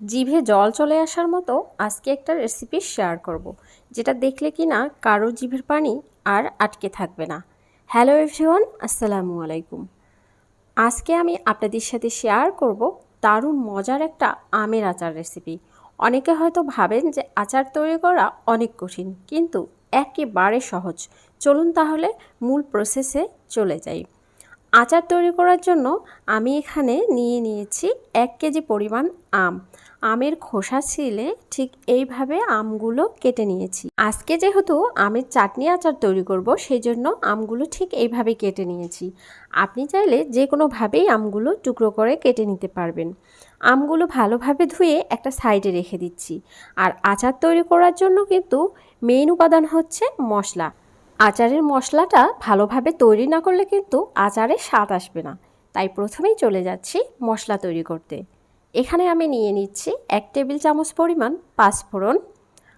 জিভে জল চলে আসার মতো আজকে একটা রেসিপি শেয়ার করব। যেটা দেখলে কি না কারও জিভের পানি আর আটকে থাকবে না। হ্যালো এভরিওয়ান আসসালামু আলাইকুম। আজকে আমি আপনাদের সাথে শেয়ার করব দারুণ মজার একটা আমের আচার রেসিপি অনেকে হয়তো ভাবেন যে আচার তৈরি করা অনেক কঠিন, কিন্তু একেবারে সহজ। চলুন তাহলে মূল প্রসেসে চলে যাই। আচার তৈরি করার জন্য আমি এখানে নিয়ে নিয়েছি এক কেজি পরিমাণ আম। আমের খোসা ছিলে ঠিক এইভাবে আমগুলো কেটে নিয়েছি। আজকে যেহেতু আমের চাটনি আচার তৈরি করব সেই জন্য আমগুলো ঠিক এইভাবে কেটে নিয়েছি। আপনি চাইলে যে কোনোভাবেই আমগুলো টুকরো করে কেটে নিতে পারবেন। আমগুলো ভালোভাবে ধুয়ে একটা সাইডে রেখে দিচ্ছি। আর আচার তৈরি করার জন্য কিন্তু মেইন উপাদান হচ্ছে মশলা। আচারের মশলাটা ভালোভাবে তৈরি না করলে কিন্তু আচারে স্বাদ আসবে না। তাই প্রথমেই চলে যাচ্ছি মশলা তৈরি করতে। এখানে আমি নিয়ে নিচ্ছি এক টেবিল চামচ পরিমাণ পাঁচফোড়ন।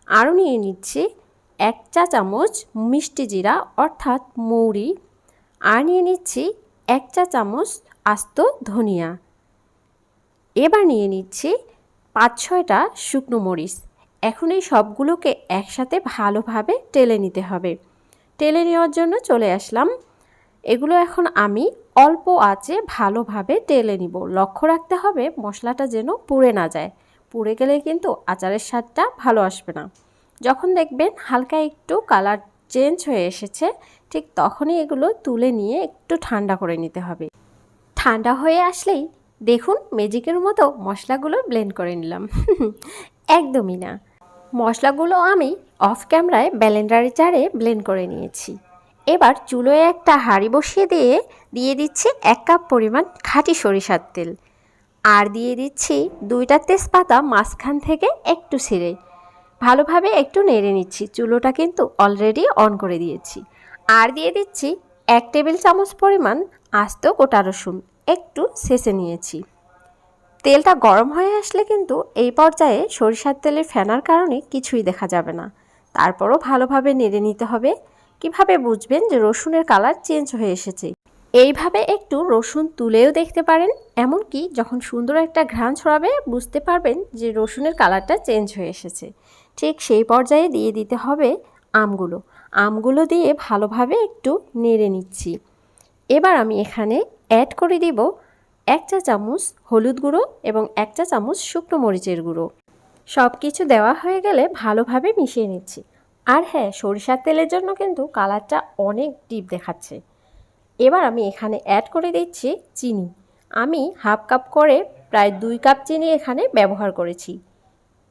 আরও নিয়ে নিচ্ছি এক চা চামচ মিষ্টি জিরা, অর্থাৎ মৌরি। আর নিয়ে নিচ্ছি এক চা চামচ আস্ত ধনিয়া। এবার নিয়ে নিচ্ছি পাঁচ ছয়টা শুকনো মরিচ। এখন এই সবগুলোকে একসাথে ভালোভাবে টেলে নিতে হবে। টেলে নেওয়ার জন্য চলে আসলাম। এগুলো এখন আমি অল্প আঁচে ভালোভাবে টেলে নিব। লক্ষ্য রাখতে হবে মশলাটা যেন পুড়ে না যায়। পুড়ে গেলে কিন্তু আচারের স্বাদটা ভালো আসবে না। যখন দেখবেন হালকা একটু কালার চেঞ্জ হয়ে এসেছে, ঠিক তখনই এগুলো তুলে নিয়ে একটু ঠান্ডা করে নিতে হবে। ঠান্ডা হয়ে আসলেই দেখুন ম্যাজিকের মতো মশলাগুলো ব্লেন্ড করে নিলাম। একদমই না। মশলাগুলো আমি অফ ক্যামেরায় ব্যালেন্ডারি চারে ব্লেন্ড করে নিয়েছি। এবার চুলোয় একটা হাঁড়ি বসিয়ে দিয়ে দিয়ে দিচ্ছি এক কাপ পরিমাণ খাঁটি সরিষার তেল। আর দিয়ে দিচ্ছি দুইটা তেজপাতা মাঝখান থেকে একটু ছিঁড়ে। ভালোভাবে একটু নেড়ে নিচ্ছি, চুলোটা কিন্তু অলরেডি অন করে দিয়েছি। আর দিয়ে দিচ্ছি এক টেবিল চামচ পরিমাণ আস্ত গোটা রসুন, একটু ছেঁচে নিয়েছি। তেলটা গরম হয়ে আসলে কিন্তু এই পর্যায়ে সরিষার তেলের ফেনার কারণে কিছুই দেখা যাবে না। তারপরও ভালোভাবে নেড়ে নিতে হবে। কীভাবে বুঝবেন যে রসুনের কালার চেঞ্জ হয়ে এসেছে? এইভাবে একটু রসুন তুলেও দেখতে পারেন। এমনকি যখন সুন্দর একটা ঘ্রাণ ছড়াবে, বুঝতে পারবেন যে রসুনের কালারটা চেঞ্জ হয়ে এসেছে। ঠিক সেই পর্যায়ে দিয়ে দিতে হবে আমগুলো। আমগুলো দিয়ে ভালোভাবে একটু নেড়ে নিচ্ছি। এবার আমি এখানে অ্যাড করে দিব এক চা চামচ হলুদ গুঁড়ো এবং এক চা চামচ শুকনো মরিচের গুঁড়ো। সব কিছু দেওয়া হয়ে গেলে ভালোভাবে মিশিয়ে নিচ্ছি। আর হ্যাঁ সরিষার তেলের জন্য কিন্তু কালারটা অনেক ডিপ দেখাচ্ছে। এবার আমি এখানে অ্যাড করে দিচ্ছি চিনি। আমি হাফ কাপ করে প্রায় দুই কাপ চিনি এখানে ব্যবহার করেছি।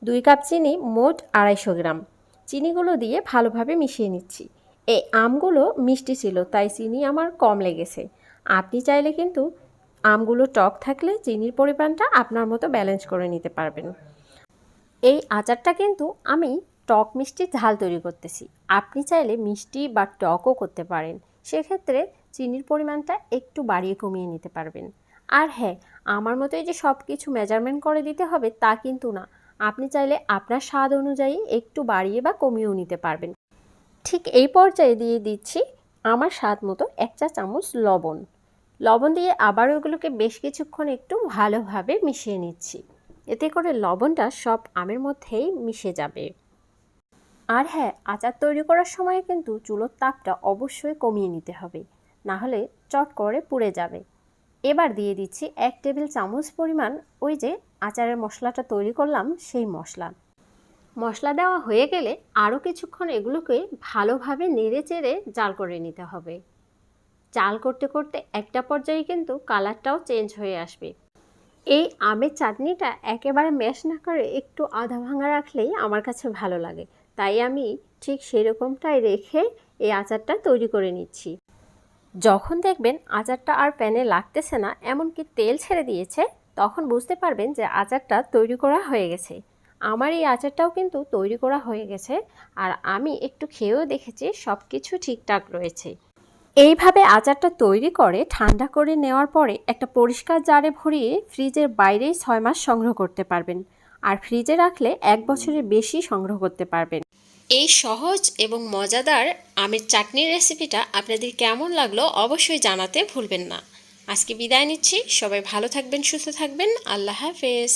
দুই কাপ চিনি মোট আড়াইশো গ্রাম। চিনিগুলো দিয়ে ভালোভাবে মিশিয়ে নিচ্ছি। এই আমগুলো মিষ্টি ছিল, তাই চিনি আমার কম লেগেছে। আপনি চাইলে কিন্তু আমগুলো টক থাকলে চিনির পরিমাণটা আপনার মতো ব্যালেন্স করে নিতে পারবেন। এই আচারটা কিন্তু আমি টক মিষ্টি ঝাল তৈরি করতেছি। আপনি চাইলে মিষ্টি বা টকও করতে পারেন। সেক্ষেত্রে চিনির পরিমাণটা একটু বাড়িয়ে কমিয়ে নিতে পারবেন। আর হ্যাঁ আমার মতো এই যে সব কিছু মেজারমেন্ট করে দিতে হবে তা কিন্তু না। আপনি চাইলে আপনার স্বাদ অনুযায়ী একটু বাড়িয়ে বা কমিয়েও নিতে পারবেন। ঠিক এই পর্যায়ে দিয়ে দিচ্ছি আমার স্বাদ মতো এক চা চামচ লবণ। লবণ দিয়ে আবার ওগুলোকে বেশ কিছুক্ষণ একটু ভালোভাবে মিশিয়ে নিচ্ছি। এতে করে লবণটা সব আমের মধ্যেই মিশে যাবে। আর হ্যাঁ আচার তৈরি করার সময় কিন্তু চুলোর তাপটা অবশ্যই কমিয়ে নিতে হবে, না হলে চট করে পুড়ে যাবে। এবার দিয়ে দিচ্ছি এক টেবিল চামচ পরিমাণ ওই যে আচারের মশলাটা তৈরি করলাম, সেই মশলা। মশলা দেওয়া হয়ে গেলে আরও কিছুক্ষণ এগুলোকে ভালোভাবে নেড়ে চেড়ে জাল করে নিতে হবে। চাল করতে করতে একটা পর্যায়ে কিন্তু কালারটাও চেঞ্জ হয়ে আসবে। এই আমের চাটনিটা একেবারে ম্যাশ না করে একটু আধা ভাঙা রাখলেই আমার কাছে ভালো লাগে। তাই আমি ঠিক সেরকমটাই রেখে এই আচারটা তৈরি করে নিচ্ছি। যখন দেখবেন আচারটা আর প্যানে লাগতেছে না, এমনকি তেল ছেড়ে দিয়েছে, তখন বুঝতে পারবেন যে আচারটা তৈরি করা হয়ে গেছে। আমার এই আচারটাও কিন্তু তৈরি করা হয়ে গেছে, আর আমি একটু খেয়েও দেখেছি সব কিছু ঠিকঠাক রয়েছে। এইভাবে আচারটা তৈরি করে ঠান্ডা করে নেওয়ার পরে একটা পরিষ্কার জারে ভরিয়ে ফ্রিজের বাইরেই ছয় মাস সংগ্রহ করতে পারবেন। আর ফ্রিজে রাখলে এক বছরের বেশি সংগ্রহ করতে পারবেন। এই সহজ এবং মজাদার আমের চাটনির রেসিপিটা আপনাদের কেমন লাগল অবশ্যই জানাতে ভুলবেন না। আজকে বিদায় নিচ্ছি। সবাই ভালো থাকবেন, সুস্থ থাকবেন। আল্লাহ হাফেজ।